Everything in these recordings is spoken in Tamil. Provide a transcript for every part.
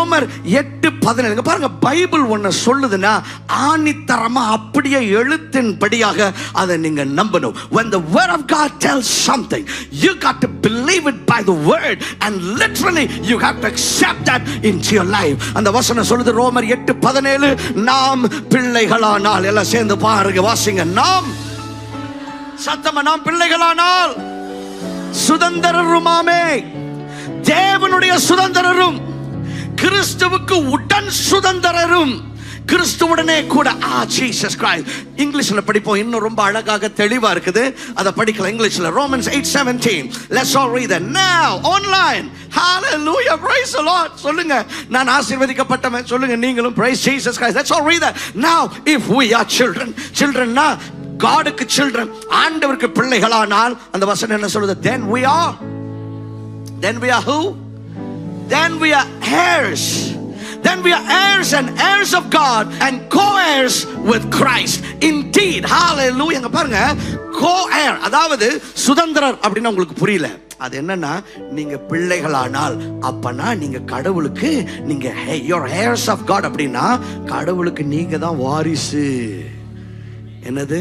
ரோமர் எட்டு பதினேழு. பாருங்க பைபிள் ஒன்று சொல்லுதுன்னா ஆணித்தரமா அப்படியே எழுத்தின்படியாக அதை நீங்க நம்பணும். When the word of god tells something you got to believe it by the word and literally you have to accept that into your life. அந்த வசனம் சொல்லுது ரோமர் எட்டு பதினேழு நாம் பிள்ளைகளானால் எல்லாம் சேர்ந்து பாருங்க வாசிங்க. நாம் சத்தமா நாம் பிள்ளைகளானால் சுதந்திரருமாமே தேவனுடைய சுதந்திரரும் கிறிஸ்துவுக்கு உடன் சுதந்திரரும். கிறிஸ்துவுடனே கூட ஆ ஜீசஸ் கிரைஸ்ட் இங்கிலீஷ்ல படிப்போம். இன்னும் ரொம்ப அழகாக தெளிவா இருக்குது. அதை படிக்கல இங்கிலீஷ்ல Romans 8:17 seventeen let's all that now online hello praise the lord. சொல்லுங்க. நான் ஆசீர்வதிக்கப்பட்டவன். சொல்லுங்க நீங்களும் praise jesus christ. Let's all read that now if we are children. காடுக்கு சில்ட்ரன் ஆண்டவருக்கு பிள்ளைகளானால் அந்த வசனம் என்ன சொல்லுது? Then we are then we are who then we are heirs. Then we are heirs and heirs of God and co-heirs with Christ. Indeed, hallelujah. பாருங்க co-heir அதாவது சுதந்திரர் அப்படின்னு உங்களுக்கு புரியல அது என்னன்னா நீங்க பிள்ளைகளானால் அப்பனா நீங்க கடவுளுக்கு நீங்க யோர் ஹேர்ஸ் ஆஃப் காட் அப்படின்னா கடவுளுக்கு நீங்க தான் வாரிசு என்னது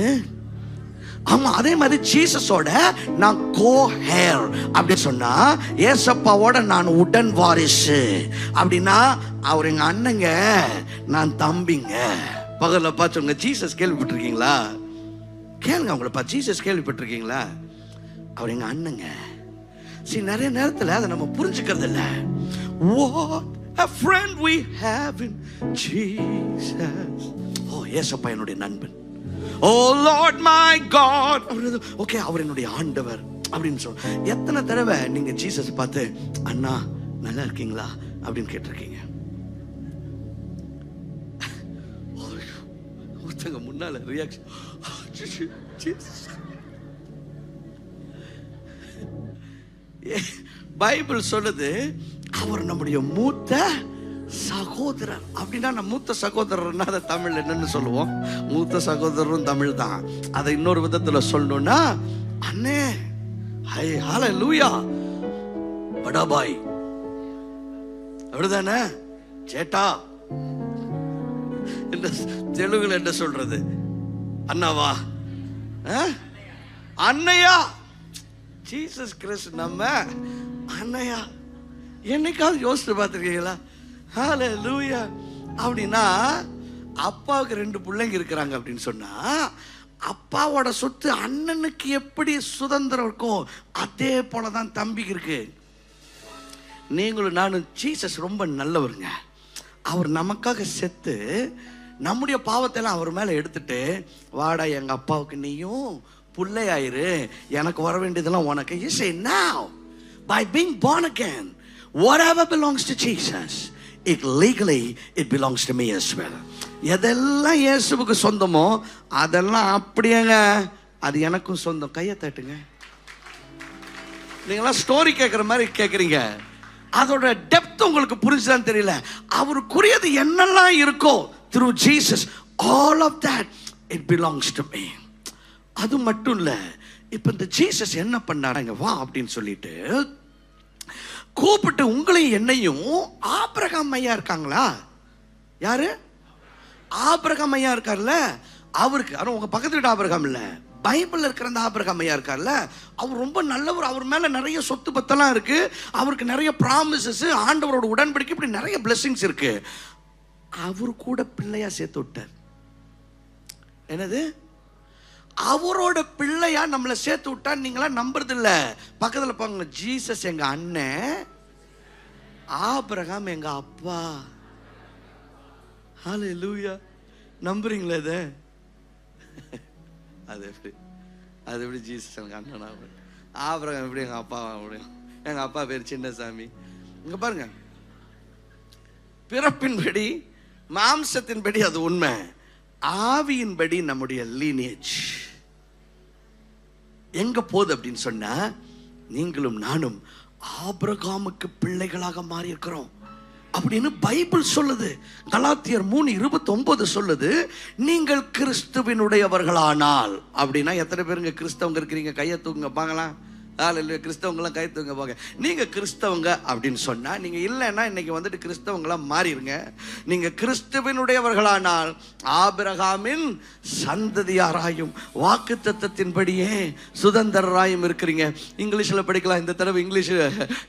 ஆமா அதே மாதிரி ஜீசஸோட நான் கோ ஹேர் அப்படி சொன்னா ஏசப்பாவோட நான் உடன் வாரிசு. அப்படின்னா அவர் எங்க அண்ணங்க நான் தம்பிங்க. பகல்ல பார்த்துங்க ஜீசஸ் கேள்விப்பட்டிருக்கீங்களா? கேளுங்க அவங்கள பா ஜீசஸ் கேள்விப்பட்டிருக்கீங்களா? அவர் எங்க அண்ணங்க. சரி நிறைய நேரத்தில் அதை நம்ம புரிஞ்சுக்கிறது இல்லை. What a friend we have in Jesus. Oh ஏசப்பா என்னுடைய நண்பன். Oh Lord my God okay அவர் என்னுடைய ஆண்டவர். அப்படின்னு சொல்ல எத்தனை தடவை நீங்க ஜீசஸ் பார்த்து அண்ணா நல்லா இருக்கீங்களா? அப்படின்னு கேட்டிருக்கீங்க. ஒருத்தங்க முன்னால ரியாக்ஷன் பைபிள் சொல்லுது அவர் நம்முடைய மூத்த சகோதரர். அப்படின்னா நம்ம மூத்த சகோதரர்னா அதை தமிழ் என்னன்னு சொல்லுவோம். மூத்த சகோதரரும் தமிழ் தான் அதை இன்னொரு விதத்துல சொல்லணும்னா அண்ணே ஹை ஹால லூயா படாபாய் அப்படிதானே? சேட்டா. என்ன தெலுங்குல என்ன சொல்றது? அண்ணாவா? ஆ? அண்ணையா ஜீசஸ் கிறிஸ்ட் நம்ம அண்ணையா என்னைக்காவது யோசிச்சு பார்த்துருக்கீங்களா? ஹால லூயா அப்படின்னா அப்பாவுக்கு ரெண்டு பிள்ளைங்க இருக்கிறாங்க அப்படின்னு சொன்னா அப்பாவோட சொத்து அண்ணனுக்கு எப்படி சுதந்திரம் இருக்கும்? அதே போல தான் தம்பிக்கு இருக்கு. நீங்களும் நானும் ஜீசஸ் ரொம்ப நல்லவருங்க. அவர் நமக்காக செத்து நம்முடைய பாவத்தெல்லாம் அவர் மேலே எடுத்துட்டு வாடா எங்கள் அப்பாவுக்கு நீயும் புள்ளையாயிரு. எனக்கு வர வேண்டியதெல்லாம் உனக்கு. You say by being being again whatever belongs to Jesus it legally it belongs to me as well எதெல்லாம் இயேசுவுக்கு சொந்தமோ அதெல்லாம் அப்படியேங்க. அது எனக்கும் சொந்தம். கையை தட்டுங்க. நீங்களாம் ஸ்டோரி கேட்குற மாதிரி கேட்குறீங்க அதோட டெப்த் உங்களுக்கு புரிஞ்சுதான் தெரியல. அவருக்குரியது என்னெல்லாம் இருக்கோ through Jesus all of that it belongs to me அது மட்டும் இல்லை இப்போ இந்த ஜீசஸ் என்ன பண்ணாருங்க? வா அப்படின்னு சொல்லிட்டு கூப்பிட்டு உங்களையும் என்னையும் ஆபிரகாம் ஐயா இருக்காங்களா? யாரு? ஆபிரகாம் ஐயா இருக்கார்ல? அவருக்கு ஆனால் உங்க பக்கத்து வீட்டு ஆபிரகாம் இல்ல. பைபிளில் இருக்கிற அந்த ஆபிரகாம் ஐயா இருக்கார்ல? அவர் ரொம்ப நல்லவர் அவர் மேல நிறைய சொத்து பத்தெல்லாம் இருக்கு. அவருக்கு நிறைய ப்ராமிசஸ் ஆண்டவரோட உடன்படிக்கை இப்படி நிறைய blessings இருக்கு. அவர் கூட பிள்ளையா சேர்த்து விட்டார். என்னது? அவரோட பிள்ளையா நம்மளை சேர்த்து விட்டா நீங்களா நம்புறது இல்ல பக்கத்துல பாருங்க ஜீசஸ் எங்க அண்ணன் ஆபிரகாம் எங்க அப்பா. ஹalleluya. நம்புறீங்களா இதை? அது எப்படி? அது எப்படி ஜீசஸ் எனக்கு அண்ணனா? ஆபிரகாம் எப்படி எங்க அப்பா? முடியும் எங்க அப்பா பேர் சின்னசாமி. இங்க பாருங்க. பிறப்பின்படி மாம்சத்தின்படி அது உண்மை. ஆவியின்படி நம்முடைய லீனேஜ் எங்க போகுது அப்படின்னு சொன்னால் நீங்களும் நானும் ஆபிரகாமுக்கு பிள்ளைகளாக மாறி இருக்கிறோம் அப்படின்னு பைபிள் சொல்லுது. கலாத்தியர் மூணு இருபத்தி ஒன்பது சொல்லுது நீங்கள் கிறிஸ்துவினுடையவர்களானால். அப்படின்னா எத்தனை பேருங்க கிறிஸ்தவங்க இருக்கிறீங்க? கையை தூக்குங்க பார்க்கலாம். ஆள் கிறிஸ்தவங்களாம் கை தூங்க போங்க. நீங்கள் கிறிஸ்தவங்க அப்படின்னு சொன்னால் நீங்கள் இல்லைன்னா இன்றைக்கி வந்துட்டு கிறிஸ்தவங்களாம் மாறிடுங்க நீங்கள் கிறிஸ்துவனுடையவர்களானால் ஆபிரகாமின் சந்ததியாராயும் வாக்கு தத்தத்தின்படியே சுதந்திரராயும் இருக்கிறீங்க. இங்கிலீஷில் படிக்கலாம். இந்த தடவை இங்கிலீஷ்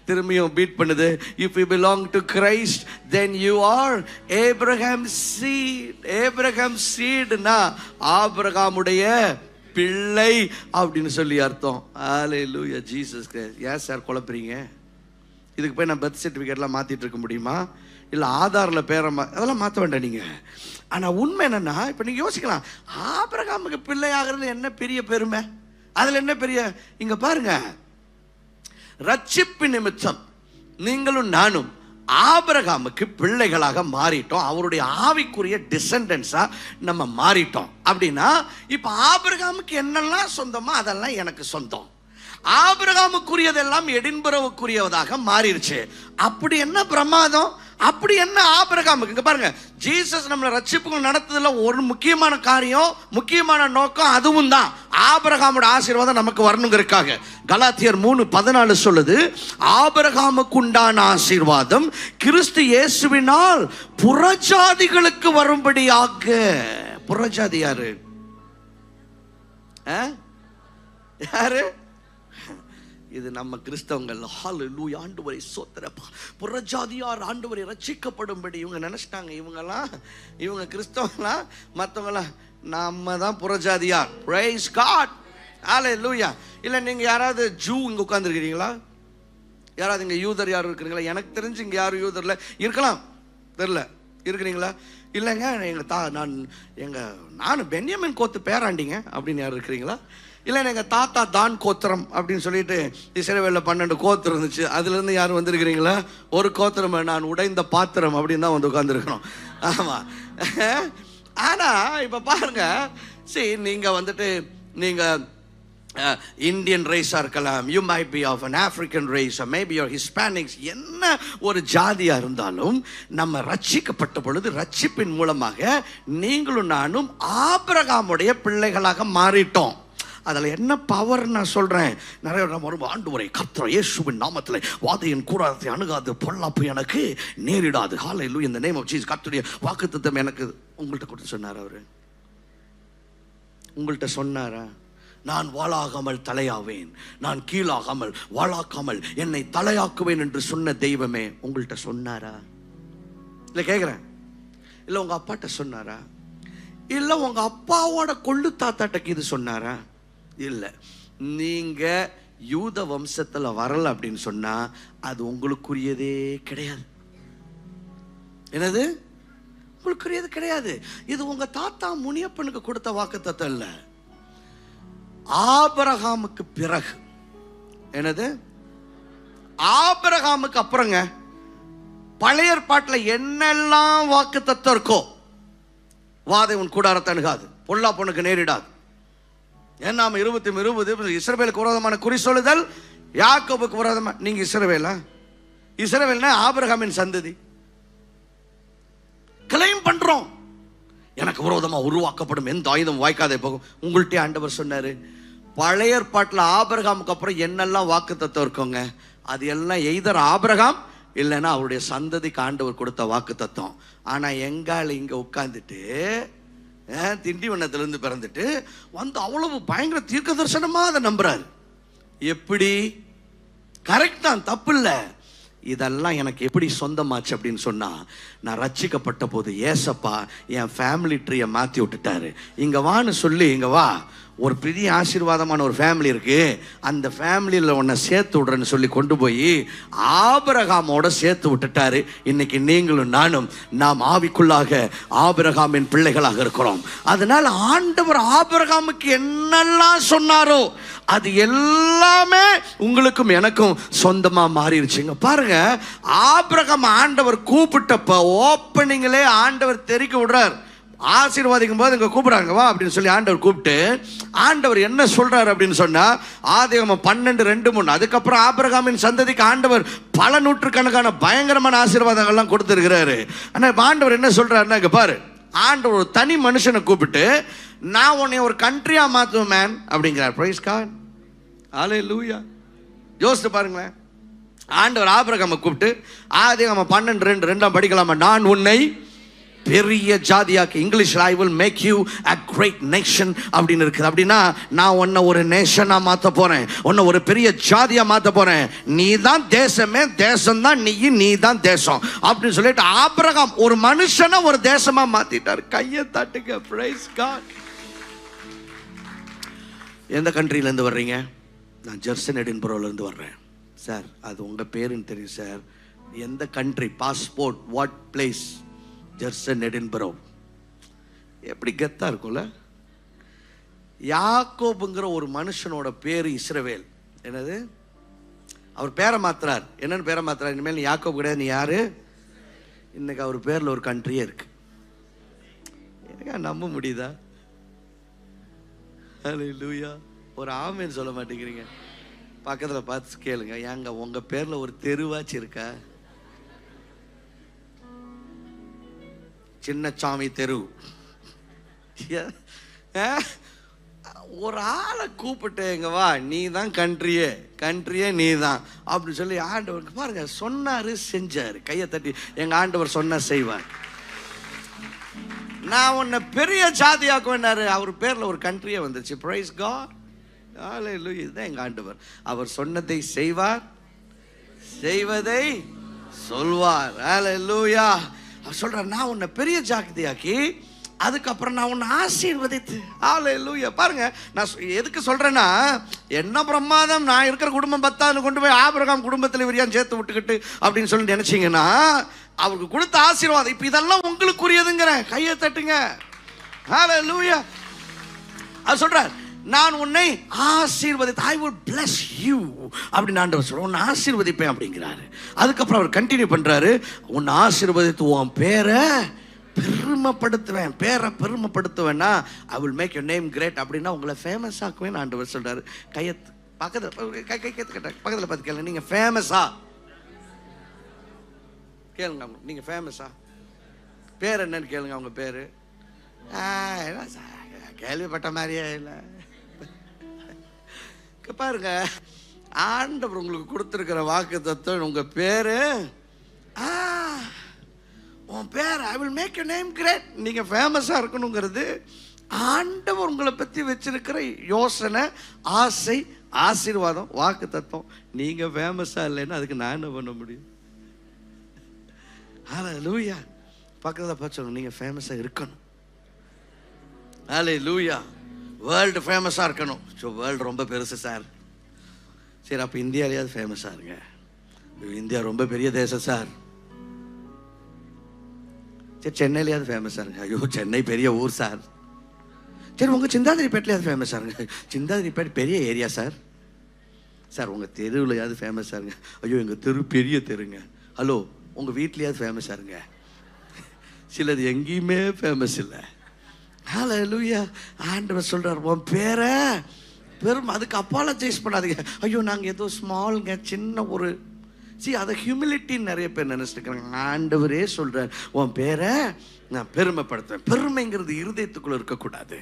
திரும்பியும் பீட் பண்ணுது. If you belong to Christ then you are Abraham seed Abraham சீடுனா ஆபிரகாமுடைய பிள்ளை அப்படின்னு சொல்லி அர்த்தம். ஹalleluya ஜீசஸ் ஏன் சார் குழப்புறீங்க? இதுக்கு போய் நான் பர்த் சர்டிஃபிகேட்லாம் மாற்றிட்டு இருக்க முடியுமா? இல்லை ஆதாரில் பேரை மா அதெல்லாம் மாற்ற வேண்டாம் நீங்கள் ஆனால் உண்மை என்னென்னா இப்போ நீங்கள் யோசிக்கலாம். ஆபிரகாமுக்கு பிள்ளை ஆகிறது என்ன பெரிய பெருமை? அதில் என்ன பெரிய இங்கே பாருங்க. ரட்சிப்பு நிமித்தம். நீங்களும் நானும் ஆபரகாமுக்கு பிள்ளைகளாக மாறிட்டோம். அவருடைய ஆவிக்குரிய டிசெண்டன்ஸா நம்ம மாறிட்டோம். அப்படின்னா இப்போ ஆபரகாமுக்கு என்னெல்லாம் சொந்தமோ அதெல்லாம் எனக்கு சொந்தம். ஆபிரகாமுக்குரியதெல்லாம் எடின்பரவுக்குரியவதாக மாறிடுச்சு அப்படி என்ன பிரமாதம்? அப்படி என்ன ஆபிரகாமுக்கு? இங்க பாருங்க. ஜீசஸ் நம்மளை ரட்சிப்புகள் நடத்துறதுல ஒரு முக்கியமான காரியம் முக்கியமான நோக்கம் அதுவும் தான். ஆபிரகாமோட ஆசீர்வாதம் நமக்கு வரணுங்கிறதுக்காக. கலாத்தியர் மூணு பதினாலு சொல்லுது ஆபிரகாமுக்கு உண்டான ஆசீர்வாதம் கிறிஸ்து இயேசுவினால் புறஜாதிகளுக்கு வரும்படியாக. புறஜாதி யாரு? ஆ? யாரு? இது நம்ம கிறிஸ்தவங்கள் ஹalleluya ஆண்டவரை சோத்திரப்பா. புறஜாதியார் ஆண்டவரை ரட்சிக்கப்படும்படி. இவங்க நினைச்சிட்டாங்க இவங்கெல்லாம் இவங்க கிறிஸ்தவங்களாம் மற்றவங்களாம் நம்ம தான் புறஜாதியார். பிரைஸ் காட் ஹalleluya இல்லை நீங்கள் யாராவது ஜூ இங்கே உட்காந்துருக்கிறீங்களா யாராவது இங்கே யூதர் யாரும் இருக்கிறீங்களா? எனக்கு தெரிஞ்சு இங்கே யாரும் யூதரில் இருக்கலாம். தெரில இருக்கிறீங்களா? இல்லைங்க எங்கள் தா நான் எங்கள் நான் பென்யமின் கோத்து பேராண்டிங்க அப்படின்னு யாரும் இருக்கிறீங்களா? இல்லை எங்கள் தாத்தா தான் கோத்திரம் அப்படின்னு சொல்லிட்டு இஸ்ரேவேலில் பன்னெண்டு கோத்திரம் இருந்துச்சு. அதுலேருந்து யாரும் வந்திருக்கிறீங்களா? ஒரு கோத்திரம் நான் உடைந்த பாத்திரம் அப்படின்னு தான் வந்து உட்காந்துருக்கணும் ஆமாம் ஆனால் இப்போ பாருங்க. சரி நீங்கள் வந்துட்டு நீங்கள் இந்தியன் ரேஸாக இருக்கலாம். You may be of an African race maybe or Hispanics என்ன ஒரு ஜாதியாக இருந்தாலும் நம்ம ரட்சிக்கப்பட்ட பொழுது ரட்சிப்பின் மூலமாக நீங்களும் நானும் ஆபிரகாமுடைய பிள்ளைகளாக மாறிட்டோம். அதில் என்ன பவர் நான் சொல்கிறேன் நிறைய நம்ம ஒரு ஆண்டு முறை கத்திர இயேசுவின் நாமத்தில் வாதையின் கூடாரத்தை அணுகாது பொல்லாப்பு எனக்கு நேரிடாது. ஹாலை இந்த நேம் ஆஃப் ஜீஸ் கத்துடைய வாக்குத்தத்தம் எனக்கு. உங்கள்கிட்ட கொடுத்து சொன்னார் அவர். உங்கள்கிட்ட சொன்னாரா? நான் வாழாகாமல் தலையாவேன். நான் கீழாகாமல் வாழாக்காமல் என்னை தலையாக்குவேன் என்று சொன்ன தெய்வமே உங்கள்கிட்ட சொன்னாரா? இல்லை கேட்குறேன். இல்லை உங்கள் அப்பாட்ட சொன்னாரா? இல்லை உங்கள் அப்பாவோட கொள்ளு தாத்தாட்டக்கு இது சொன்னாரா? இல்லை. நீங்கள் யூத வம்சத்தில் வரல அப்படின்னு சொன்னால் அது உங்களுக்குரியதே கிடையாது. என்னது? உங்களுக்குரியது கிடையாது. இது உங்கள் தாத்தா முனியப்பனுக்கு கொடுத்த வாக்கு இல்லை. ஆபரகாமுக்கு பிறகு. என்னது? ஆபரகாமுக்கு அப்புறங்க பழைய ஏற்பாட்டில் என்னெல்லாம் வாக்கு தத்தம் இருக்கோ வாதை உன் கூடாரத்தை அணுகாது. பொல்லா பொண்ணுக்கு நேரிடாது. ஏன்னா இருபத்தி இருபது இஸ்ரவேலுக்கு விரோதமான குறி சொல்லுதல்? யாக்கோபுக்கு விரோதமா? நீங்க இஸ்ரவேலா? இஸ்ரவேல்னா ஆபிரகாமின் சந்ததி. கிளைம் பண்றோம். எனக்கு விரோதமா உருவாக்கப்படும். எந்த ஆயுதம் வாய்க்காதே போகும். உங்கள்கிட்ட ஆண்டவர் சொன்னாரு பழைய ஏற்பாட்டில் ஆபிரகாமுக்கு அப்புறம் என்னெல்லாம் வாக்கு தத்துவம் இருக்குங்க? அது எல்லாம் எய்தர் ஆபிரகாம் இல்லைன்னா அவருடைய சந்ததிக்கு ஆண்டவர் கொடுத்த வாக்கு தத்துவம் ஆனால் எங்கால் இங்கே உட்காந்துட்டு திண்டிவனத்திலிருந்து பிறந்துட்டு வந்து அவ்வளவு பயங்கர தீர்க்க தரிசனமாக அதை நம்புறாரு. எப்படி? கரெக்ட் தான் தப்பு இல்லை இதெல்லாம் எனக்கு எப்படி சொந்தமாச்சு அப்படின்னு சொன்னால் நான் ரட்சிக்கப்பட்ட போது ஏசப்பா என் ஃபேமிலி ட்ரீயை மாற்றி விட்டுட்டாரு. இங்கே வான்னு சொல்லி இங்கே வா. ஒரு பெரிய ஆசீர்வாதமான ஒரு ஃபேமிலி இருக்கு. அந்த ஃபேமிலியில் உன்னை சேர்த்து விடுறேன்னு சொல்லி கொண்டு போய் ஆபரகாமோட சேர்த்து விட்டுட்டாரு. இன்னைக்கு நீங்களும் நானும் நாம் ஆவிக்குள்ளாக ஆபிரகாமின் பிள்ளைகளாக இருக்கிறோம். அதனால ஆண்டவர் ஆபரகாமுக்கு என்னெல்லாம் சொன்னாரோ அது எல்லாமே உங்களுக்கும் எனக்கும் சொந்தமா மாறிடுச்சுங்க பாருங்க ஆபிரகாம் ஆண்டவர் கூப்பிட்டப்ப ஓப்பனிங்லே ஆண்டவர் தெரிக்க விடுறார். ஆசீர்வாதிக்கும் போது இங்கே கூப்பிட்றாங்க வா அப்படின்னு சொல்லி ஆண்டவர் கூப்பிட்டு ஆண்டவர் என்ன சொல்கிறாரு அப்படின்னு சொன்னால் ஆதிகமம் பன்னெண்டு ரெண்டு மூணு. அதுக்கப்புறம் ஆபிரகாமின் சந்ததிக்கு ஆண்டவர் பல நூற்றுக்கணக்கான பயங்கரமான ஆசீர்வாதங்கள்லாம் கொடுத்துருக்கிறாரு. ஆனால் ஆண்டவர் என்ன சொல்கிறாருன்னா இங்க பாரு ஆண்டவர் ஒரு தனி மனுஷனை கூப்பிட்டு நான் உன்னை ஒரு கண்ட்ரியாக மாற்றுவேன் மேன் அப்படிங்கிறார். பிரைஸ் கான் ஆலே லூயா யோசித்து பாருங்களேன். ஆண்டவர் ஆபிரகாமை கூப்பிட்டு ஆதி பன்னெண்டு ரெண்டு ரெண்டாம் படிக்கலாமா? நான் உன்னை பெரிய ஜாதியாக்கு இங்கிலீஷில் I will make you a great nation அப்படின்னு இருக்குது. அப்படின்னா நான் உன்னை ஒரு நேஷனாக மாற்ற போகிறேன் உன்னை ஒரு பெரிய ஜாதியாக மாற்ற போகிறேன் நீ தான் தேசமே தேசம் தான் நீ நீ தான் தேசம். அப்படின்னு சொல்லிட்டு ஆபிரகாம் ஒரு மனுஷனை ஒரு தேசமாக மாற்றிட்டார் கையை தட்டுங்க ப்ரைஸ் காட் எந்த கண்ட்ரிலேருந்து வர்றீங்க? நான் ஜெர்சன் எடின்புரோலேருந்து வர்றேன். சார் அது உங்கள் பேருன்னு தெரியும் சார் எந்த கண்ட்ரி பாஸ்போர்ட் வாட் பிளேஸ் ஜெர்சன் எடின்பரோ. எப்படி கெத்தாக இருக்கும்ல? யாக்கோபுங்கிற ஒரு மனுஷனோட பேர் இஸ்ரவேல். என்னது? அவர் பேரை மாத்துறார். என்னன்னு பேரை மாத்துறார்? இனிமேல் யாக்கோப் கிடையாது நீ யாரு? இன்னைக்கு அவர் பேரில் ஒரு கண்ட்ரியே இருக்கு. ஏங்க நம்ப முடியுதா? லூயா ஒரு ஆமேன்னு சொல்ல மாட்டேங்கிறீங்க. பக்கத்தில் பார்த்து கேளுங்க. ஏங்க உங்க பேர்ல ஒரு தெருவாச்சு இருக்கா? சின்னசாமி தெரு. ஆ? ஒரு ஆளை கூப்பிட்டு எங்க வா நீ தான் கண்ட்ரியே கண்ட்ரியே நீ தான் அப்படின்னு சொல்லி ஆண்டவர் பாருங்க சொன்னாரு செஞ்சாரு. கையை தட்டி எங்க ஆண்டவர் சொன்ன செய்வார். நான் உன்னை பெரிய ஜாதியாக்குவேன்னாரு அவர் பேர்ல ஒரு கண்ட்ரியே வந்துச்சு பிரைஸ் காட் ஹalleluya இதுதான் எங்க ஆண்டவர். அவர் சொன்னதை செய்வார் செய்வதை சொல்வார். லூயா அவர் சொல்றார் நான் உன்னை பெரிய ஜாக்கிரதையாக்கி அதுக்கப்புறம் நான் உன்னை ஆசீர்வதித்து. ஹalleluya பாருங்க நான் சொ- எதுக்கு சொல்கிறேன்னா என்ன பிரமாதம் நான் இருக்கிற குடும்பம் பத்தான்னு கொண்டு போய் ஆபிரகாம் குடும்பத்தில் இவரையான் சேர்த்து விட்டுக்கிட்டு அப்படின்னு சொல்லி நினச்சிங்கன்னா அவருக்கு கொடுத்த ஆசீர்வாதம் இப்போ இதெல்லாம் உங்களுக்குரியதுங்கிறேன் கையை தட்டுங்க. ஹalleluya அவர் சொல்கிறார் நான் உன்னை ஆசீர்வதி ஐ வில் பிளஸ் யூ அப்படின்னு ஆண்டவர் சொல்ற உன்னை ஆசீர்வதிப்பேன் அப்படிங்கிறாரு. அதுக்கப்புறம் அவர் கண்டினியூ பண்றாரு. உன்னை ஆசீர்வதித்து உன் பேரை பெருமைப்படுத்துவேன் பேரை பெருமைப்படுத்துவேன்னா I will make you name great அப்படின்னா உங்களை ஃபேமஸ் ஆக்குவேன் ஆண்டவர் சொல்றாரு. கையை பக்கத்தில் கை கை கேட்டு பக்கத்தில் பார்த்து கேளுங்க. நீங்கள் ஃபேமஸா கேளுங்க அவங்க. நீங்கள் ஃபேமஸா பேர் என்னன்னு கேளுங்க அவங்க பேர். கேள்விப்பட்ட மாதிரியே இல்லை. பாருங்க. ஆண்டவர் உங்களுக்கு கொடுத்துருக்கிற வாக்கு தத்துவம் உங்கள் பேர்? ஆ, உன் பேர் I will make you name great நீங்கள் ஃபேமஸாக இருக்கணுங்கிறது ஆண்டவர் உங்களை பற்றி வச்சிருக்கிற யோசனை ஆசை ஆசீர்வாதம் வாக்கு தத்துவம் நீங்கள் ஃபேமஸாக இல்லைன்னா அதுக்கு நான் என்ன பண்ண முடியும்? ஹalleluya பக்கத்தில் பார்த்து நீங்கள் ஃபேமஸாக இருக்கணும். ஹலே லூயா வேர்ல்டு ஃபேமஸாக இருக்கணும். ஸோ வேர்ல்டு ரொம்ப பெருசு சார் சரி அப்போ இந்தியாவிலேயாவது ஃபேமஸாக இருங்க. இந்தியா ரொம்ப பெரிய தேசம் சார் சரி சென்னையிலேயாவது ஃபேமஸாக இருங்க. ஐயோ சென்னை பெரிய ஊர் சார் சரி உங்கள் சிந்தாதிரிப்பேட்லையாவது ஃபேமஸாக இருங்க. சிந்தாதிரிப்பேட் பெரிய ஏரியா சார் சார் உங்கள் தெருவுலையாவது ஃபேமஸாக இருங்க. ஐயோ எங்கள் தெரு பெரிய தெருங்க. ஹலோ உங்கள் வீட்லேயாவது ஃபேமஸாக இருங்க. சிலது எங்கேயுமே ஃபேமஸ் இல்லை. ஹalleluya ஆண்டவர் சொல்றார் உன் பேரை பெரும் அதுக்கு அப்பாலஜைஸ் பண்ணாதீங்க. ஐயோ நாங்கள் ஏதோ ஸ்மால்ங்க சின்ன ஒரு சி அதை ஹியூமிலிட்டின்னு நிறைய பேர் நினைச்சிட்டு இருக்கிறாங்க ஆண்டவரே சொல்கிறார் உன் பேரை நான் பெருமைப்படுத்துவேன். பெருமைங்கிறது இருதயத்துக்குள்ளே இருக்கக்கூடாது.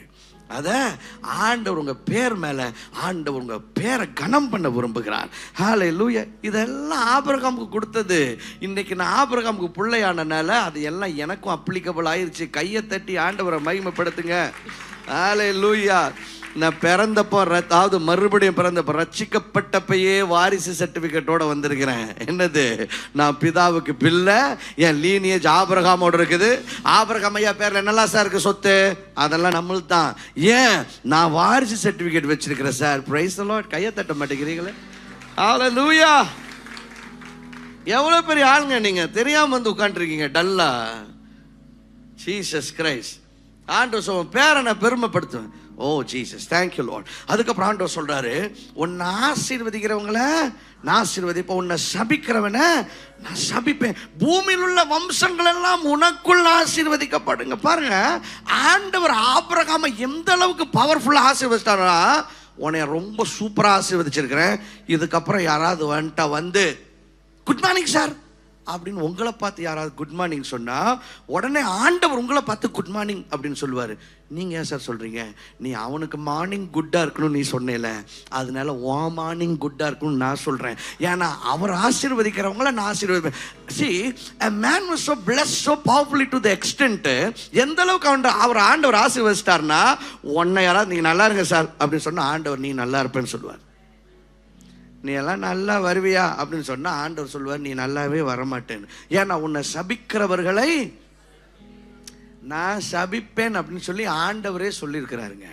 அதை ஆண்டவர் உங்கள் பேர் மேலே ஆண்டவர் உங்கள் பேரை கனம் பண்ண விரும்புகிறார். ஹாலே லூயா இதெல்லாம் ஆபிரகாமுக்கு கொடுத்தது. இன்றைக்கி நான் ஆபரகாமுக்கு பிள்ளையானனால அது எல்லாம் எனக்கும் அப்ளிகபிள் ஆயிடுச்சு கையை தட்டி ஆண்டவரை மகிமைப்படுத்துங்க. ஹாலே லூயா நான் பிறந்தப்போ அதாவது மறுபடியும் பிறந்தப்போ ரட்சிக்கப்பட்டப்பயே வாரிசு சர்டிஃபிகேட்டோட வந்திருக்கிறேன். என்னது? நான் பிதாவுக்கு பிள்ளை என் லீனியேஜ் ஆபரகாமோட இருக்குது. ஆபரகாம் ஐயா பேரில் என்னெல்லாம் சார் இருக்கு சொத்து? அதெல்லாம் நம்மளுக்கு தான் ஏன்? நான் வாரிசு சர்டிஃபிகேட் வச்சிருக்கிறேன் சார். ப்ரைஸ் எல்லாம் கையை தட்ட மாட்டேங்கிறீங்களே? லூயா எவ்வளோ பெரிய ஆளுங்க நீங்கள் தெரியாமல் வந்து உட்காந்துருக்கீங்க டல்லா ஜீசஸ் கிரைஸ்ட் ஆண்டு சோ பேரை நான் பெருமைப்படுத்துவேன். ஓ ஜீசஸ் தேங்க்யூ லார்ட் அதுக்கப்புறம் ஆண்டவர் சொல்கிறாரு உன்னை ஆசீர்வதிக்கிறவங்கள நான் ஆசீர்வதிப்பேன். உன்னை சபிக்கிறவனை நான் சபிப்பேன். பூமியில் உள்ள வம்சங்கள் எல்லாம் உனக்குள் ஆசீர்வதிக்கப்படுங்க. பாருங்க ஆண்டவர் ஆபரகாம எந்த அளவுக்கு பவர்ஃபுல்லாக ஆசீர்வதிச்சிட்டாரா உன்னை ரொம்ப சூப்பராக ஆசீர்வதிச்சிருக்கிறேன். இதுக்கப்புறம் யாராவது வந்துட்டா வந்து குட் மார்னிங் சார் அப்படின்னு உங்களை பார்த்து யாராவது குட் மார்னிங் சொன்னால் உடனே ஆண்டவர் உங்களை பார்த்து குட் மார்னிங் அப்படின்னு சொல்லுவார். நீங்க ஏன் சார் சொல்றீங்க? நீ அவனுக்கு மார்னிங் குட்டா இருக்கணும் நீ சொன்னேல அதனால ஓ மார்னிங் குட்டா இருக்கணும்னு நான் சொல்றேன். ஏன்னா அவர் ஆசீர்வதிக்கிறவங்கள நான் ஆசீர்வதிப்பேன். See a man was so blessed so powerfully to the extent எந்த அளவுக்கு அவன் அவர் ஆண்டவர் ஆசீர்வதிச்சிட்டார்னா உன்னை யாராவது நீங்க நல்லா இருங்க சார் அப்படின்னு சொன்னா ஆண்டவர் நீ நல்லா இருப்பேன்னு சொல்லுவார். நீ எல்லாம் நல்லா வருவியா? அப்படின்னு சொன்னா ஆண்டவர் சொல்லுவார் நீ நல்லாவே வரமாட்டேன்னு. ஏன்னா உன்னை சபிக்கிறவர்களை நான் சபிப்பேன் அப்படின்னு சொல்லி ஆண்டவரே சொல்லியிருக்கிறாருங்க.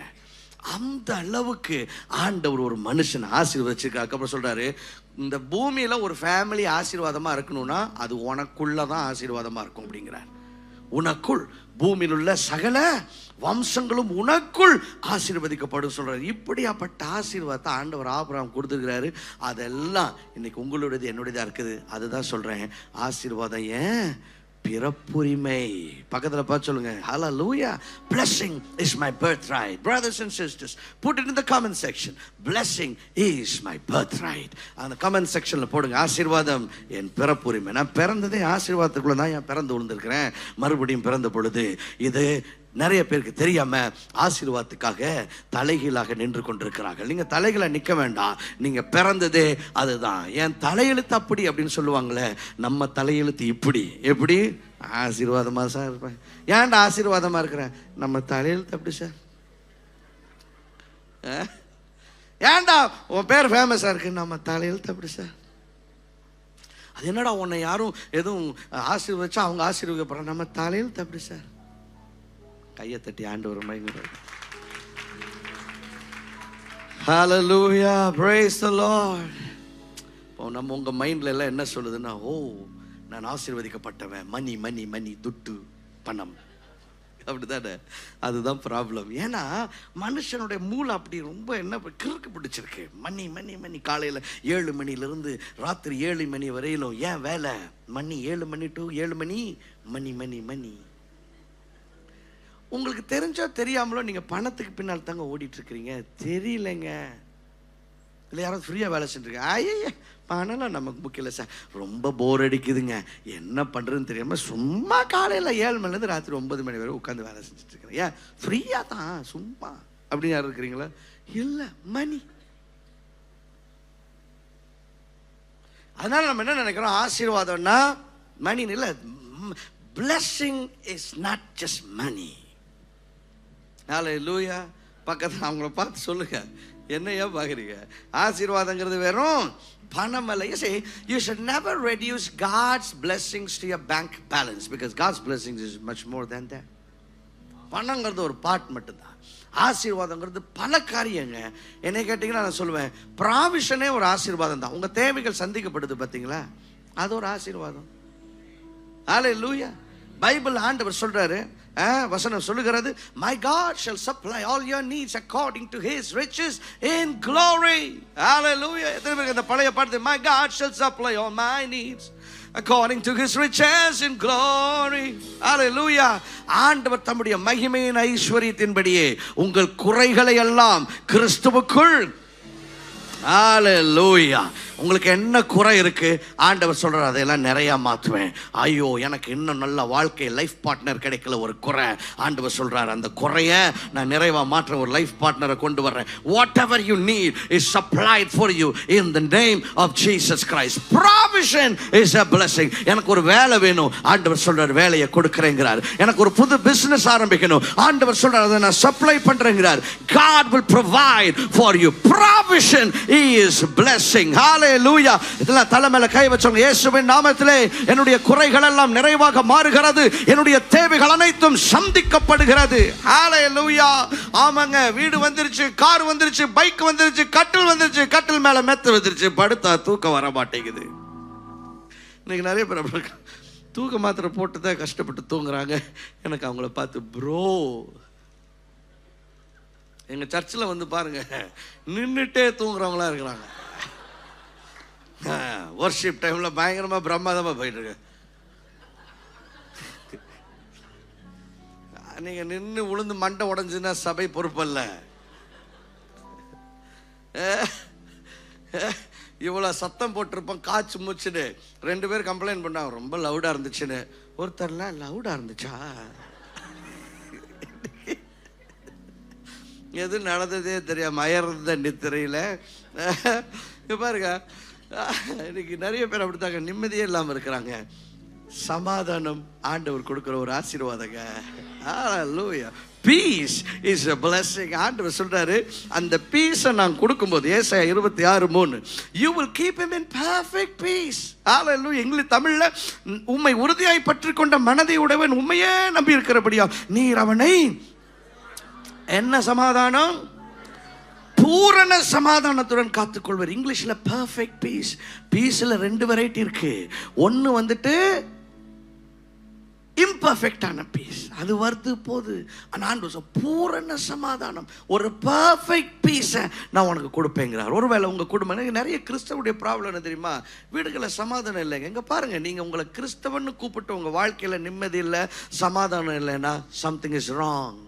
அந்த அளவுக்கு ஆண்டவர் ஒரு மனுஷன் ஆசீர்வதிச்சிருக்காரு. அதுக்கப்புறம் சொல்கிறாரு இந்த பூமியில் ஒரு ஃபேமிலி ஆசீர்வாதமாக இருக்கணும்னா அது உனக்குள்ள தான் ஆசீர்வாதமாக இருக்கும் அப்படிங்கிறார். உனக்குள் பூமியில் உள்ள சகல வம்சங்களும் உனக்குள் ஆசீர்வதிக்கப்படும் சொல்கிறார் இப்படியாப்பட்ட ஆசீர்வாதத்தை ஆண்டவர் ஆபராம் கொடுத்துருக்கிறாரு. அதெல்லாம் இன்னைக்கு உங்களுடையது என்னுடையதாக இருக்குது? அதுதான் சொல்கிறேன் ஆசீர்வாதம் ஏன்? பிறப்புரிமை பக்கத்துல பார்த்து சொல்லுங்க hallelujah blessing is my birthright brothers and sisters put in the comment section blessing is my birthright அந்த கமெண்ட் செக்ஷனில் போடுங்க ஆசீர்வாதம் என் பிறப்புரிமை நான் பிறந்ததே ஆசீர்வாதத்துக்குள்ளே தான் என் பிறந்து விழுந்திருக்கிறேன் மறுபடியும் பிறந்த பொழுது இது நிறைய பேருக்கு தெரியாம ஆசீர்வாதத்துக்காக தலைகீழாக நின்று கொண்டிருக்கிறார்கள். நீங்க தலைகளை நிக்க வேண்டாம். நீங்க பிறந்ததே அதுதான். என் தலையெழுத்து அப்படி அப்படின்னு சொல்லுவாங்களே நம்ம தலையெழுத்து இப்படி. எப்படி? ஆசீர்வாதமா சார். இருப்பேன் ஏன்டா ஆசீர்வாதமா இருக்கிறேன் நம்ம தலையெழுத்து அப்படி சார். அஹ்? ஏன்டா? உன் பேர் ஃபேமஸாக இருக்கு. நம்ம தலையெழுத்து அப்படி சார். அது என்னடா உன்னை யாரும் எதுவும் ஆசீர்வச்சா அவங்க ஆசீர்வதிக்கப்படுறாங்க. நம்ம தலையெழுத்து அப்படி சார். கையை தட்டி ஆண்டு ஒரு மயங்குறாரு Hallelujah praise the Lord. இப்போ நம்ம உங்க மைண்ட்ல எல்லாம் என்ன சொல்லுதுன்னா ஓ நான் ஆசீர்வதிக்கப்பட்டவன். மணி மணி மணி துட்டு பணம். அப்படிதானே அதுதான் ப்ராப்ளம் ஏன்னா மனுஷனுடைய மூளை அப்படி ரொம்ப என்ன கிறுக்கு பிடிச்சிருக்கு. மணி மணி மணி காலையில் ஏழு மணிலேருந்து ராத்திரி ஏழு மணி வரையிலும் ஏன் வேலை? மணி ஏழு மணி டு ஏழு மணி மணி மணி மணி. உங்களுக்கு தெரிஞ்சோ தெரியாமலோ நீங்கள் பணத்துக்கு பின்னால் தாங்க ஓடிட்டு இருக்கிறீங்க தெரியலங்க. இல்லை யாராவது ஃப்ரீயாக வேலை செஞ்சுருக்கேன் ஐயே பணம்லாம் நமக்கு முக்கியம் இல்லை சார். ரொம்ப போர் அடிக்குதுங்க. என்ன பண்ணுறதுன்னு தெரியாமல் சும்மா காலையில் ஏழு மணிலேருந்து ராத்திரி ஒன்பது மணி வரை உட்காந்து வேலை செஞ்சுட்டு இருக்கிறேன் ஏன் ஃப்ரீயாக தான் சும்மா. அப்படின்னு யாரும் இருக்கிறீங்களா? இல்லை மணி. அதனால் நம்ம என்ன நினைக்கிறோம்? ஆசீர்வாதம்னா மணி இல்லை. Blessing is not just money ஹalleluya பக்கத்தில் அவங்கள பார்த்து சொல்லுங்க. என்னையா பார்க்குறீங்க? ஆசீர்வாதங்கிறது வெறும் பணம் அல்ல. You say you should never reduce God's blessings to your bank balance because God's blessings is much more than that. பணங்கிறது ஒரு பார்ட் மட்டும்தான். ஆசீர்வாதங்கிறது பல காரியங்க. என்னை கேட்டிங்கன்னா நான் சொல்லுவேன் ப்ராவிஷனே ஒரு ஆசீர்வாதம் தான். உங்கள் தேவைகள் சந்திக்கப்படுது பார்த்தீங்களா? அது ஒரு ஆசீர்வாதம். ஆலே லூயா பைபிள் ஆண்டவர் சொல்கிறாரு வசனம் சொல்லுகிறது my God shall supply all your needs according to his riches in glory ஹalleluya எத்தனை பேருக்கு இந்த பழைய பாட்டு my God shall supply all my needs according his his in glory glory. லூயா ஆண்டவர் தம்முடைய மகிமையின் ஐஸ்வரியத்தின்படியே உங்கள் குறைகளை எல்லாம் கிறிஸ்துவுக்குள். ஹalleluya உங்களுக்கு என்ன குறை இருக்கு? ஆண்டவர் சொல்றார் அதையெல்லாம் நிறைய மாத்துவேன் ஐயோ எனக்கு இன்னும் நல்ல வாழ்க்கை லைஃப் பார்ட்னர் கிடைக்கல ஒரு குறை. ஆண்டவர் சொல்றாரு அந்த குறைய நான் நிறைவா மாற்ற ஒரு லைஃப் பார்ட்னரை கொண்டு வர்றேன். Whatever you need is supplied for you in the name of Jesus Christ provision is a blessing எனக்கு ஒரு வேலை வேணும். ஆண்டவர் சொல்றார் வேலையை கொடுக்குறேங்கிறார். எனக்கு ஒரு புது பிசினஸ் ஆரம்பிக்கணும். ஆண்டவர் சொல்றார் அதை நான் supply பண்றேங்கிறார். Provide for you provision is blessing is லூயா hallelujah. இதெல்லாம் தலை மேல கை வச்சவங்க. இயேசுவின் நாமத்திலே என்னுடைய குறைகள் எல்லாம் நிறைவாக மாறுகிறது. என்னுடைய தேவைகள் அனைத்தும் சந்திக்கப்படுகிறது. Hallelujah. ஆமாங்க. வீடு வந்துருச்சு கார் வந்துருச்சு பைக் வந்துருச்சு கட்டில் வந்துருச்சு கட்டில் மேல மெத்த வந்துருச்சு. படுத்தா தூக்கம் வர மாட்டேங்குது. இன்னைக்கு நிறைய பேர் தூக்க மாத்திரை போட்டு தான் கஷ்டப்பட்டு தூங்குறாங்க. எனக்கு அவங்கள பார்த்து ப்ரோ எங்க சர்ச்சில் வந்து பாருங்க. நின்றுட்டே தூங்குறவங்களா இருக்கிறாங்க. ஒர்ஷிப் டைமில் பயங்கரமாக பிரம்மாதமாக போயிட்டுருக்கேன் நீங்கள் நின்று உளுந்து மண்டை உடஞ்சுன்னா சபை பொறுப்பல்ல. இவ்வளோ சத்தம் போட்டிருப்போம் காய்ச்சி மூச்சுன்னு. ரெண்டு பேர் கம்ப்ளைண்ட் பண்ணாங்க ரொம்ப லவுடாக இருந்துச்சுன்னு. ஒருத்தர்லாம் லவுடாக இருந்துச்சா? எது நடந்ததே தெரியாம அயர்ந்த நித்திரையில். இங்க பாருங்க. இன்னைக்கு நிறைய பேர் அப்படித்தாங்க நிம்மதியே இல்லாமல் இருக்கிறாங்க. சமாதானம் ஆண்டவர் கொடுக்குற ஒரு ஆசீர்வாதங்க. லூயா பீஸ் இஸ் அ பிளஸ்ஸிங் ஆண்டவர் சொல்கிறாரு அந்த பீஸை நான் கொடுக்கும்போது ஏசா இருபத்தி ஆறு மூணு you will keep him in perfect peace ஆலல்லு English தமிழில் உண்மை உறுதியாய் பற்றி கொண்ட மனதை உடையவன் உண்மையே நம்பி இருக்கிறபடியா நீர் அவனை. என்ன சமாதானம்? பூரண சமாதானத்துடன் காத்துக்கொள்வர். இங்கிலீஷில் பர்ஃபெக்ட் பீஸ் பீஸில் ரெண்டு வெரைட்டி இருக்கு. ஒன்று வந்துட்டு இம்பர்ஃபெக்டான பீஸ் அது வருது போது ஆண்டு பூரண சமாதானம். ஒரு பர்ஃபெக்ட் பீஸை நான் உனக்கு கொடுப்பேங்கிறார். ஒருவேளை உங்கள் குடும்பம் எனக்கு நிறைய கிறிஸ்தவனுடைய ப்ராப்ளம் என்ன தெரியுமா? வீடுகளில் சமாதானம் இல்லைங்க இங்கே பாருங்கள் நீங்கள் உங்களை கிறிஸ்தவன்னு கூப்பிட்டு உங்கள் வாழ்க்கையில் நிம்மதி இல்லை சமாதானம் இல்லைன்னா சம்திங் இஸ் ராங்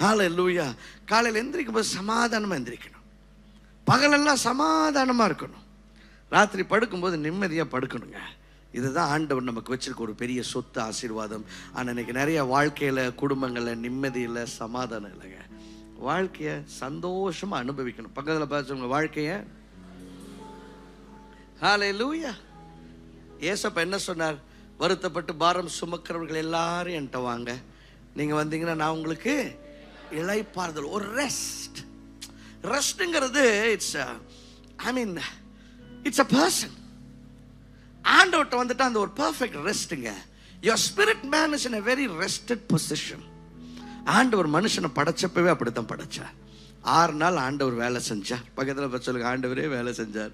ஹால லூயா காலையில் எந்திரிக்கும் போது சமாதானமாக எந்திரிக்கணும். பகலெல்லாம் சமாதானமாக இருக்கணும். ராத்திரி படுக்கும்போது நிம்மதியாக படுக்கணுங்க. இதுதான் ஆண்டவர் நமக்கு வச்சிருக்க ஒரு பெரிய சொத்து ஆசீர்வாதம். ஆனால் இன்னைக்கு நிறைய வாழ்க்கையில் குடும்பங்களில் நிம்மதியில் சமாதானம் இல்லைங்க. வாழ்க்கையை சந்தோஷமாக அனுபவிக்கணும். பக்கத்தில் பார்த்தவங்க வாழ்க்கையை. ஹாலே லூயா ஏசப்ப என்ன சொன்னார்? வருத்தப்பட்டு பாரம் சுமக்கிறவர்கள் எல்லாரும் என்கிட்ட வாங்க. நீங்கள் வந்தீங்கன்னா நான் உங்களுக்கு இளைப்பாறுதல் ஒரு rest ரெஸ்ட்டுங்கிறது it's I mean it's a person ஆண்டவர்கிட்ட வந்துட்டு அந்த ஒரு perfect ரெஸ்ட்டுங்க your spirit man is in a very rested position ஆண்டவர் மனுஷனை படைச்சப்பவே அப்படித்தான் படைச்சார் ஆறு நாள் ஆண்டவர் வேலை செஞ்சார் பக்கத்தில் பார்த்து சொல்லுங்க ஆண்டவரே வேலை செஞ்சார்.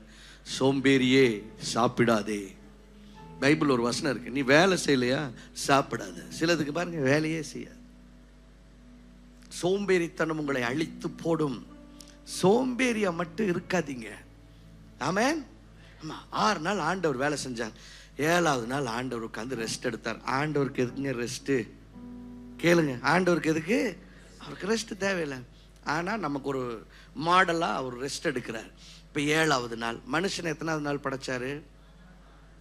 சோம்பேறியே சாப்பிடாதே. பைபிள் ஒரு வசனம் இருக்கு. நீ வேலை செய்யலையா? சாப்பிடாத. சிலதுக்கு பாருங்க வேலையே செய்யாது. சோம்பேறித்தனம் உங்களை அழித்து போடும். சோம்பேறியா மட்டும் இருக்காதீங்க. ஆமேன்? ஆமாம் ஆறு நாள் ஆண்டவர் வேலை செஞ்சார். ஏழாவது நாள் ஆண்டவர் உட்காந்து ரெஸ்ட் எடுத்தார். ஆண்டவருக்கு எதுக்குங்க ரெஸ்ட்டு கேளுங்க ஆண்டவருக்கு எதுக்கு? அவருக்கு ரெஸ்ட் தேவையில்லை. ஆனால் நமக்கு ஒரு மாடலாக அவர் ரெஸ்ட் எடுக்கிறார். இப்போ ஏழாவது நாள் மனுஷன் எத்தனாவது நாள் படைச்சாரு?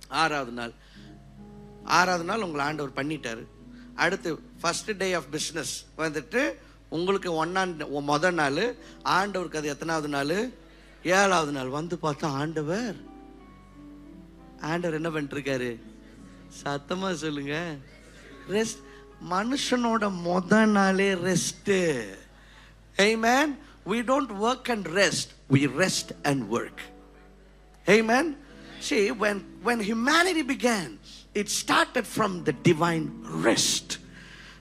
ஆறாவது நாள். ஆறாவது நாள் உங்களை ஆண்டவர் பண்ணிட்டார். அடுத்து ஃபஸ்ட்டு டே ஆஃப் பிஸ்னஸ் வந்துட்டு உங்களுக்கு ஒன்னா மொதல் நாள் ஆண்டவருக்கு அது எத்தனாவது நாள் ஏழாவது நாள் வந்து பார்த்தா ஆண்டவர் ஆண்டவர் என்ன பண்ணிருக்காரு சத்தமா சொல்லுங்க ரெஸ்ட் மனுஷனோட மொத நாளே rest Amen. Don't work and rest rest. Rest and work work. Man see when when humanity began, it started from the divine rest.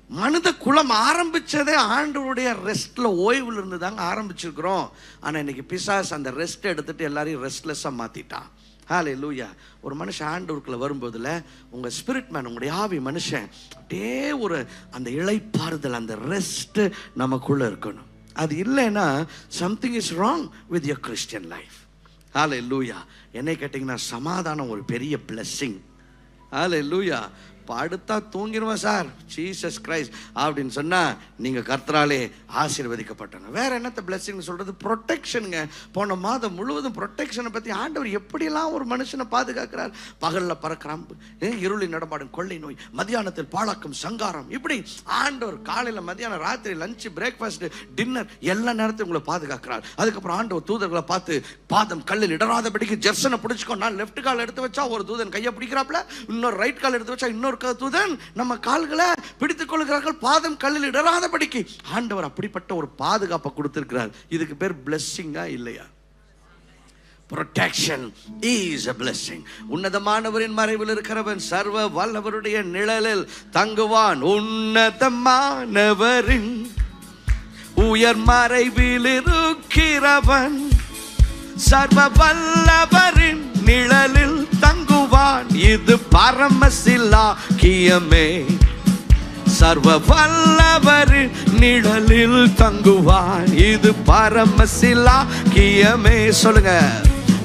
மனித குலம் ஆரம்பிச்சதே ஆண்டவருடைய ரெஸ்ட்ல ஓய்வுல இருந்து தாங்க ஆரம்பிச்சிருக்கிறோம். ஆனா இன்னைக்கு பிசாஸ் அந்த ரெஸ்ட் எடுத்துட்டு எல்லாரையும் ரெஸ்ட்லெஸ்ஸா மாத்திட்டான். ஹாலே லூயா ஒரு மனுஷன் ஆண்டவருக்குள்ள வரும்போதுல உங்க ஸ்பிரிட் மேன் உங்களுடைய ஆவி மனுஷன் அப்படியே ஒரு அந்த இளைப்பாறுதல் அந்த ரெஸ்ட் நமக்குள்ள இருக்கணும். அது இல்லைன்னா something is wrong with your Christian life hallelujah என்னை கேட்டிங்கன்னா சமாதானம் ஒரு பெரிய பிளஸ்ஸிங் ஹாலே லூயா படுத்தா தூங்கிடுவேன் சார். ஜீசஸ் கிரைஸ்ட் அப்படின்னு சொன்னா நீங்கள் கர்த்தராலே ஆசீர்வதிக்கப்பட்டன வேற என்னத்த பிளெஸிங் சொல்கிறது ப்ரொட்டெக்ஷனுங்க போன மாதம் முழுவதும் ப்ரொட்டெக்ஷனை பற்றி ஆண்டவர் எப்படியெல்லாம் ஒரு மனுஷனை பாதுகாக்கிறார்? பகலில் பறக்கிறாம்பு இருளி நடமாடும் கொள்ளை நோய் மதியானத்தில் பாழாக்கும் சங்காரம். இப்படி ஆண்டவர் காலையில் மத்தியானம் ராத்திரி லஞ்சு பிரேக்ஃபாஸ்ட் டின்னர் எல்லா நேரத்தையும் உங்களை பாதுகாக்கிறார். அதுக்கப்புறம் ஆண்டவர் தூதர்களை பார்த்து பாதம் கல்லில் இடராதபடிக்கு ஜெர்சனை பிடிச்சிக்கோ. நான் லெஃப்ட் கால் எடுத்து வச்சா ஒரு தூதன் கையை பிடிக்கிறாப்ல இன்னொரு ரைட் கால் எடுத்து வச்சா இன்னொரு க- தூதன் நம்ம கால்களை பிடித்துக் கொள்கிறார்கள் பாதம் கல்லில் இடராதபடிக்கு ஆண்டவர் அப்படிப்பட்ட ஒரு பாதுகாப்பை கொடுத்திருக்கிறார். இதுக்கு பேர் பிளஸ்ஸிங்கா இல்லையா? Protection is a blessing. உன்னதமானவரின் மறைவில் இருக்கிறவன் சர்வ வல்லவருடைய நிழலில் தங்குவான். உன்னதமானவரின் உயர் மறைவில் இருக்கிறவன் சர்வ வல்லவரின் நிழலில் தங்கு தங்குவான் இது பரமசிலாக்கியமே சர்வ வல்லவர் நிழலில் தங்குவான். இது பரமசிலாக்கியமே சொல்லுங்க.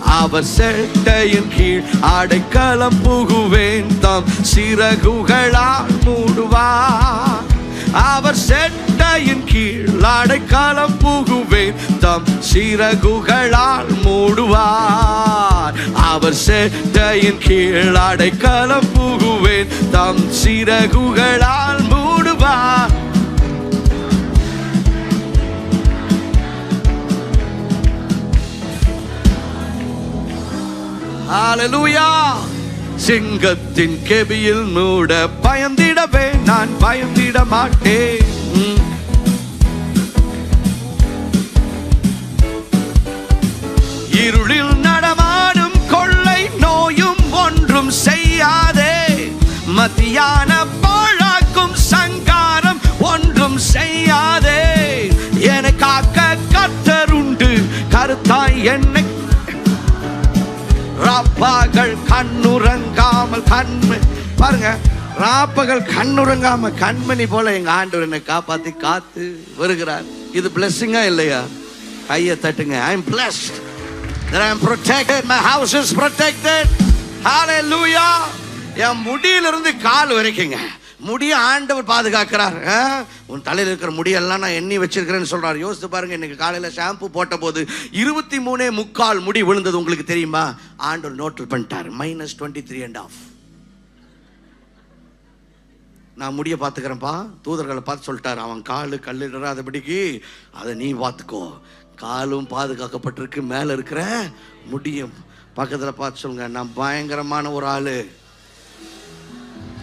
அவர் செட்டையின் கீழ் அடைக்கலம் புகுவேன். தம் சிறகுகளால் மூடுவார். அவர் செட்ட சேட்டையின் கீழ் அடைக்காலம் புகுவேன். தம் சிறகுகளால் மூடுவார். அவர் சேட்டையின் கீழ் அடைக்காலம் புகுவேன். தம் சிறகுகளால் மூடுவார். ஹalleluya சிங்கத்தின் கெபியில் மூட பயந்திடவே. நான் பயந்திட மாட்டேன். மத்தியான பாழாக்கும் சங்காரம் ஒன்றும் செய்யாதே. என காக்க கத்தருண்டு கருத்தாய் என்னை ராப்பாகள் கண்ணுறங்காமல் கண்ம. பாருங்க ராப்பகல் கண்ணுறங்காம கண்மணி போல எங்க ஆண்டவர் என்னை காப்பாத்தி காத்து வருகிறார். இது பிளெஸ்ஸிங்கா இல்லையா? கையை தட்டுங்க. I am blessed that I am protected. My house is protected. Hallelujah. என் முடியிலிருந்து கால் வரைக்குங்க. முடிய ஆண்டவர் பாதுகாக்கிறார். உன் தலையில் இருக்கிற முடியெல்லாம் நான் எண்ணி வச்சிருக்கிறேன்னு சொல்கிறார் யோசித்து பாருங்க இன்னைக்கு காலையில் ஷாம்பு போட்ட போது இருபத்தி மூணே முக்கால் முடி விழுந்தது உங்களுக்கு தெரியுமா? ஆண்டவர் நோட்டல் பண்ணிட்டார். Minus twenty three and half நான் முடிய பார்த்துக்கிறேன்ப்பா. தூதர்களை பார்த்து சொல்லிட்டார். அவன் காலு கல்லிடாதபடிக்கு அதை நீ பார்த்துக்கோ. காலும் பாதுகாக்கப்பட்டிருக்கு. மேலே இருக்கிற முடியும். பக்கத்தில் பார்த்து சொல்லுங்க. நான் பயங்கரமான ஒரு ஆள்.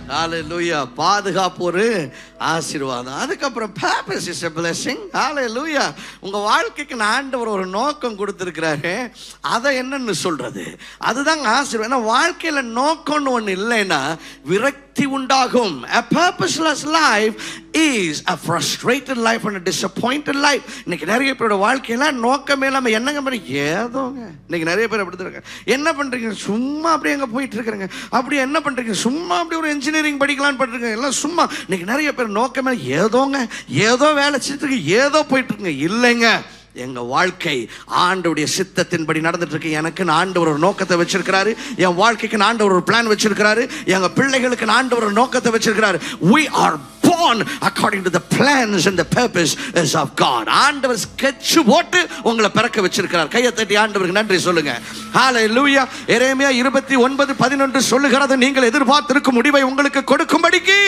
ஹalleluya பாதுகாப்பு ஒரு ஆசீர்வாதம். அதுக்கப்புறம் purpose is a blessing. Hallelujah. உங்கள் வாழ்க்கைக்கு நான் ஆண்டவர் ஒரு நோக்கம் கொடுத்துருக்கிறாரு. அதை என்னன்னு சொல்கிறது அதுதாங்க ஆசீர்வாதம். ஏன்னா வாழ்க்கையில் நோக்கம்னு ஒன்று இல்லைன்னா விரக்தி உண்டாகும். A purposeless life is a frustrated life and a disappointed life. இன்னைக்கு நிறைய பேரோட வாழ்க்கையில நோக்கமே இல்லாம என்னங்க பண்ணி ஏதோங்க. இன்னைக்கு நிறைய பேர் அப்படி இருக்காங்க. என்ன பண்றீங்க? சும்மா அப்படியே அங்க போயிட்டு இருக்கிறாங்க. அப்படி என்ன பண்றீங்க? சும்மா அப்படி ஒரு இன்ஜினியரிங் படிக்கலாம்னு பண்றீங்க எல்லாம் சும்மா. இன்னைக்கு நிறைய பேர் நோக்கமே ஏதோங்க. ஏதோ வேலை செஞ்சுட்டு ஏதோ போயிட்டு இருக்குங்க. இல்லைங்க. எங்க வாழ்க்கை ஆண்டவுடைய சித்தத்தின்படி நடந்துட்டு இருக்கு எனக்கு ஆண்டவர் ஒரு நோக்கத்தை வச்சிருக்கிறாரு. என் வாழ்க்கைக்கு ஆண்டவர் ஒரு பிளான் வச்சிருக்கிறாரு. எங்க பிள்ளைகளுக்கு ஆண்டவர் ஒரு நோக்கத்தை வச்சிருக்கிறாரு. We are born according to the plans and the purposes of God. ஆண்டவர் sketch போட்டு உங்களை பிறக்க வச்சிருக்கிறார். கையை தட்டி ஆண்டவருக்கு நன்றி சொல்லுங்க. ஹalleluya எரேமியா 29 11 சொல்லுகிறது. நீங்கள் எதிர்பார்த்திருக்கும் முடிவை உங்களுக்கு கொடுக்கும்படிக்கு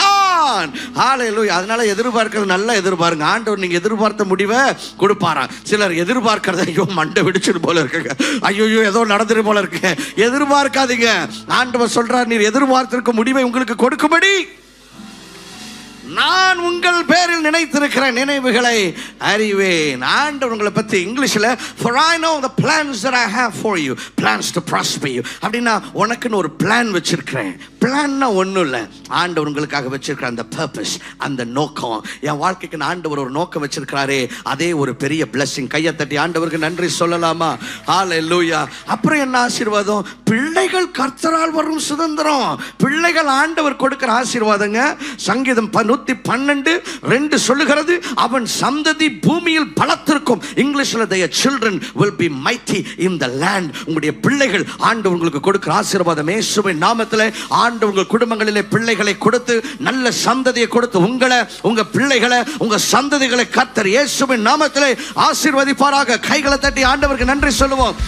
நான். ஹalleluya அதனால எதிர்பார்க்கிறது நல்லா எதிர்பாருங்க. ஆண்டவர் நீங்க எதிர்பார்த்த முடிவை கொடுப்பாராம் சிலர் எதிர்பார்க்கறத ஐயோ மண்டை வெடிச்சிட்டு போல இருக்குங்க. ஐயோ ஏதோ நடந்துட்டு போல இருக்கு. எதிர்பார்க்காதீங்க. ஆண்டவர் சொல்றார் நீர் எதிர்பார்த்திருக்கும் முடிவை உங்களுக்கு கொடுக்கும்படி நான் உங்கள் பேரில் நினைத்திருக்கிற நினைவுகளை அறிவேன். ஆண்டவர் உங்களை பற்றி இங்கிலீஷில் for I know the plans I have for you plans to prosper you அப்படின்னா உனக்குன்னு ஒரு பிளான் வச்சுருக்கிறேன். பிளான்னா ஒன்றும் இல்லை. ஆண்டவர் உங்களுக்காக வச்சிருக்கிற அந்த பர்பஸ் அந்த நோக்கம். என் வாழ்க்கைக்கு ஆண்டவர் ஒரு நோக்கம் வச்சிருக்கிறாரே. அதே ஒரு பெரிய பிளஸ்ஸிங் கையை தட்டி ஆண்டவருக்கு நன்றி சொல்லலாமா? ஹalleluya அப்புறம் என்ன ஆசீர்வாதம்? பிள்ளைகள் கர்த்தரால் வரும் சுதந்திரம். பிள்ளைகள் ஆண்டவர் கொடுக்கிற ஆசீர்வாதங்க. சங்கீதம் ப- நூத்தி பன்னெண்டு ரெண்டு சொல்லுகிறது அவன் சந்ததி பூமியில் பலத்திருக்கும். இங்கிலீஷ்ல thy children will be mighty in the land உங்களுடைய பிள்ளைகள் ஆண்டவர் உங்களுக்கு கொடுக்கிற ஆசீர்வாதம். நாமத்தில் ஆண்ட ஆண்டு உங்கள் குடும்பங்களிலே பிள்ளைகளை கொடுத்து நல்ல சந்ததியை கொடுத்து உங்களை உங்க பிள்ளைகளை உங்க சந்ததிகளை கத்தர் இயேசுவின் நாமத்திலே ஆசீர்வதிப்பாராக. கைகளை தட்டி ஆண்டவருக்கு நன்றி சொல்லுவோம்.